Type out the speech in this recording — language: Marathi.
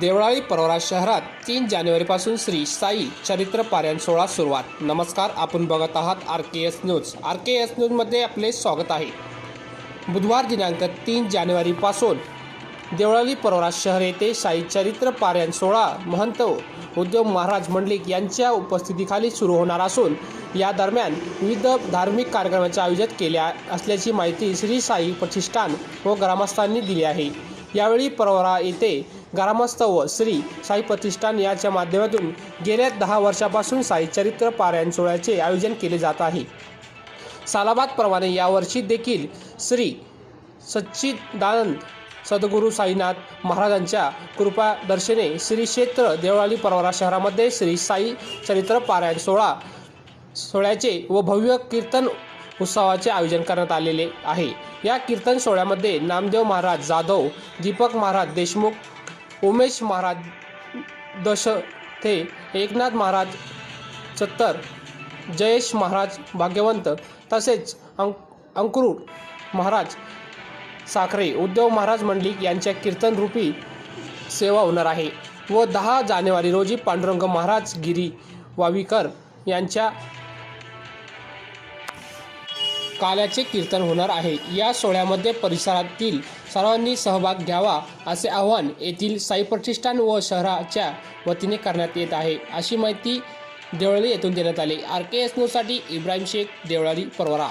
देवळाली परवरा शहरात तीन जानेवारीपासून श्री साई चरित्र पारायण सोहळा सुरुवात. नमस्कार आपण बघत आहात R K S news R K S न्यूजमध्ये आपले स्वागत आहे. बुधवार दिनांक तीन जानेवारीपासून देवळाली परवरा शहर येथे साई चरित्र पारायण सोहळा महंत उद्योग महाराज मंडलिक यांच्या उपस्थितीखाली सुरू होणार असून या दरम्यान विविध धार्मिक कार्यक्रमाचे आयोजन केले असल्याची माहिती श्री साई प्रतिष्ठान व ग्रामस्थांनी दिली आहे. यावेळी परवरा येथे ग्रामस्थ व श्री साई प्रतिष्ठान याच्या माध्यमातून गेल्या दहा वर्षापासून साई चरित्र पारायण सोहळ्याचे आयोजन केले जात आहे. सालाबादप्रमाणे यावर्षी देखील श्री सच्चिदानंद सद्गुरू साईनाथ महाराजांच्या कृपादर्शने श्री क्षेत्र देवळाली परवरा शहरामध्ये श्री साई चरित्र पारायण सोहळा सोहळ्याचे व भव्य कीर्तन उत्सवाचे आयोजन करण्यात आलेले आहे. या कीर्तन सोहळ्यामध्ये नामदेव महाराज जाधव दीपक महाराज देशमुख उमेश महाराज दशथे एकनाथ महाराज चत्तर जयेश महाराज भाग्यवंत तसेच अंक अंकुर महाराज साखरे उद्धव महाराज मंडलिक यांच्या कीर्तनरूपी सेवा होणार आहे व दहा जानेवारी रोजी पांडुरंग महाराज गिरी वावीकर यांच्या काल्याचे कीर्तन होणार आहे. या सोहळ्यामध्ये परिसरातील सर्वांनी सहभाग घ्यावा असे आवाहन येथील साई प्रतिष्ठान व शहराच्या वतीने करण्यात येत आहे. अशी माहिती देवळाली येथून देण्यात आली. आर के एस न्यूजसाठी इब्राहिम शेख देवळाली परवरा.